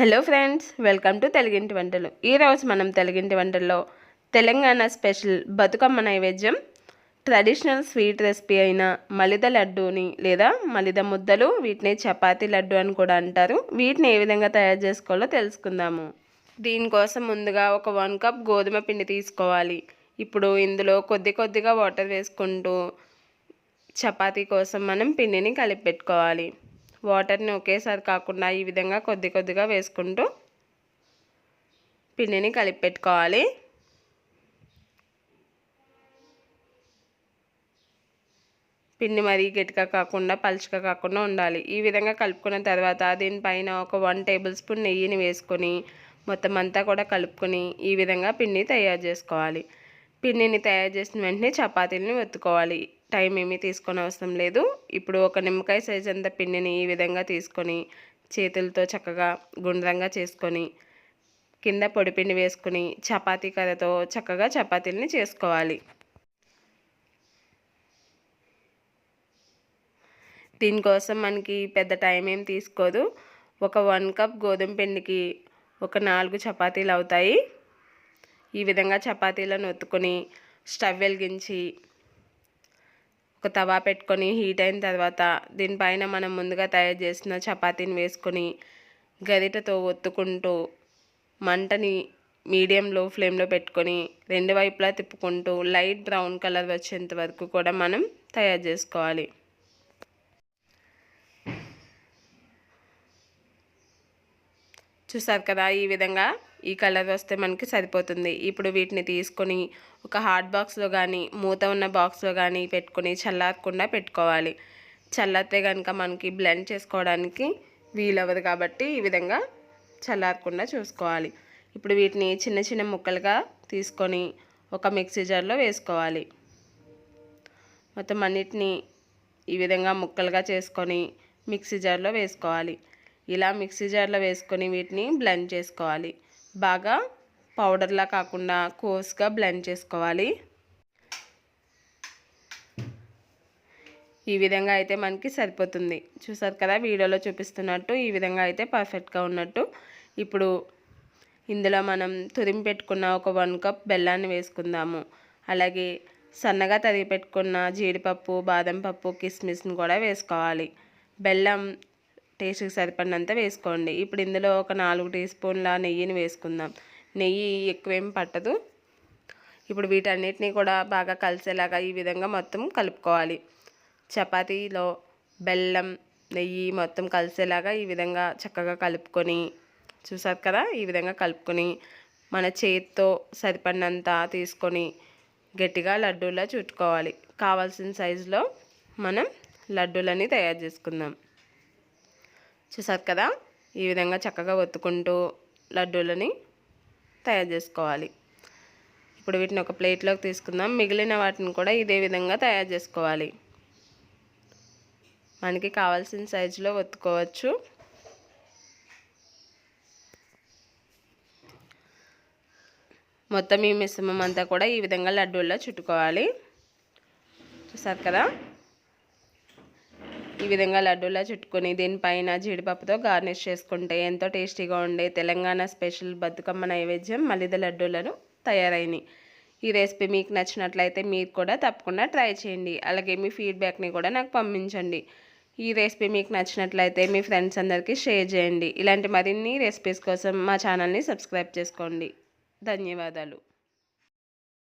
Hello friends welcome to తెలుగింటి వంటలు ఈరోజు మనం తెలుగింటి వంటల్లో తెలంగాణ స్పెషల్ బతుకమ్మ నైవేద్యం ట్రెడిషనల్ స్వీట్ రెసిపీ అయిన మలిద లడ్డూని లేదా మలిద ముద్దలు వీటిని చపాతీ లడ్డు అని కూడా అంటారు. వీటిని ఏ విధంగా తయారు చేసుకోవాలో తెలుసుకుందాము. దీనికోసం ముందుగా ఒక వన్ కప్ గోధుమ పిండి తీసుకోవాలి. ఇప్పుడు ఇందులో కొద్ది కొద్దిగా వాటర్ వేసుకుంటూ చపాతీ కోసం మనం పిండిని కలిపి పెట్టుకోవాలి వాటర్ని ఒకేసారి కాకుండా ఈ విధంగా కొద్ది కొద్దిగా వేసుకుంటూ పిండిని కలిపి పెట్టుకోవాలి. పిండి మరీ గట్టిగా కాకుండా పలుచగా కాకుండా ఉండాలి. ఈ విధంగా కలుపుకున్న తర్వాత దీనిపైన ఒక వన్ టేబుల్ స్పూన్ నెయ్యిని వేసుకొని మొత్తం అంతా కూడా కలుపుకొని ఈ విధంగా పిండి తయారు చేసుకోవాలి. పిండిని తయారు చేసిన వెంటనే చపాతీలని ఒత్తుకోవాలి. టైం ఏమీ తీసుకొని అవసరం లేదు. ఇప్పుడు ఒక నిమ్మకాయ సైజ్ అంత పిండిని ఈ విధంగా తీసుకొని చేతులతో చక్కగా గుండ్రంగా చేసుకొని కింద పొడిపిండి వేసుకుని చపాతీ కర్రతో చక్కగా చపాతీలని చేసుకోవాలి. దీనికోసం మనకి పెద్ద టైం ఏం తీసుకోదు. ఒక వన్ కప్ గోధుమ పిండికి ఒక నాలుగు చపాతీలు అవుతాయి. ఈ విధంగా చపాతీలను ఒత్తుకొని స్టవ్ వెలిగించి ఒక తవా పెట్టుకొని హీట్ అయిన తర్వాత దీనిపైన మనం ముందుగా తయారు చేసిన చపాతీని వేసుకొని గరిటతో ఒత్తుకుంటూ మంటని మీడియంలో ఫ్లేమ్లో పెట్టుకొని రెండు వైపులా తిప్పుకుంటూ లైట్ బ్రౌన్ కలర్ వచ్చేంత వరకు కూడా మనం తయారు చేసుకోవాలి. చూసారు కదా ఈ విధంగా ఈ కలర్ వస్తే మనకి సరిపోతుంది. ఇప్పుడు వీటిని తీసుకొని ఒక హాట్ బాక్స్లో కానీ మూత ఉన్న బాక్స్లో కానీ పెట్టుకొని చల్లారకుండా పెట్టుకోవాలి. చల్లారితే కనుక మనకి బ్లెండ్ చేసుకోవడానికి వీలవ్వదు కాబట్టి ఈ విధంగా చల్లారకుండా చూసుకోవాలి. ఇప్పుడు వీటిని చిన్న చిన్న ముక్కలుగా తీసుకొని ఒక మిక్సీ జార్లో వేసుకోవాలి. మొత్తం అన్నిటినీ ఈ విధంగా ముక్కలుగా చేసుకొని మిక్సీ జార్లో వేసుకోవాలి. ఇలా మిక్సీ జార్లో వేసుకొని వీటిని బ్లెండ్ చేసుకోవాలి. బాగా పౌడర్లా కాకుండా కోర్స్గా బ్లెండ్ చేసుకోవాలి. ఈ విధంగా అయితే మనకి సరిపోతుంది. చూసారు కదా వీడియోలో చూపిస్తున్నట్టు ఈ విధంగా అయితే పర్ఫెక్ట్గా ఉన్నట్టు. ఇప్పుడు ఇందులో మనం తురిమి పెట్టుకున్న ఒక వన్ కప్ బెల్లాన్ని వేసుకుందాము. అలాగే సన్నగా తరిగి పెట్టుకున్న జీడిపప్పు బాదం పప్పు కిస్మిస్ని కూడా వేసుకోవాలి. బెల్లం టేస్ట్కి సరిపడినంత వేసుకోండి. ఇప్పుడు ఇందులో ఒక నాలుగు టీ స్పూన్ల నెయ్యిని వేసుకుందాం. నెయ్యి ఎక్కువేం పట్టదు. ఇప్పుడు వీటన్నిటిని కూడా బాగా కలిసేలాగా ఈ విధంగా మొత్తం కలుపుకోవాలి. చపాతీలో బెల్లం నెయ్యి మొత్తం కలిసేలాగా ఈ విధంగా చక్కగా కలుపుకొని చూసారు కదా? ఈ విధంగా కలుపుకొని మన చేతితో సరిపడినంత తీసుకొని గట్టిగా లడ్డూలా చుట్టుకోవాలి. కావాల్సిన సైజులో మనం లడ్డూలని తయారు చేసుకుందాం. చూసారు కదా? ఈ విధంగా చక్కగా ఒత్తుకుంటూ లడ్డూలని తయారు చేసుకోవాలి. ఇప్పుడు వీటిని ఒక ప్లేట్లోకి తీసుకుందాం. మిగిలిన వాటిని కూడా ఇదే విధంగా తయారు చేసుకోవాలి. మనకి కావాల్సిన సైజులో ఒత్తుకోవచ్చు. మొత్తం ఈ మిశ్రమం అంతా కూడా ఈ విధంగా లడ్డూల్లో చుట్టుకోవాలి. చూసారు కదా? ఈ విధంగా లడ్డూలా చుట్టుకొని దీనిపైన జీడిపప్పుతో గార్నిష్ చేసుకుంటే ఎంతో టేస్టీగా ఉండే తెలంగాణ స్పెషల్ బతుకమ్మ నైవేద్యం మలిద లడ్డూలను తయారైనవి ఈ రెసిపీ మీకు నచ్చినట్లయితే మీరు కూడా తప్పకుండా ట్రై చేయండి. అలాగే మీ ఫీడ్బ్యాక్ని కూడా నాకు పంపించండి. ఈ రెసిపీ మీకు నచ్చినట్లయితే మీ ఫ్రెండ్స్ అందరికీ షేర్ చేయండి. ఇలాంటి మరిన్ని రెసిపీస్ కోసం మా ఛానల్ని సబ్స్క్రైబ్ చేసుకోండి. ధన్యవాదాలు.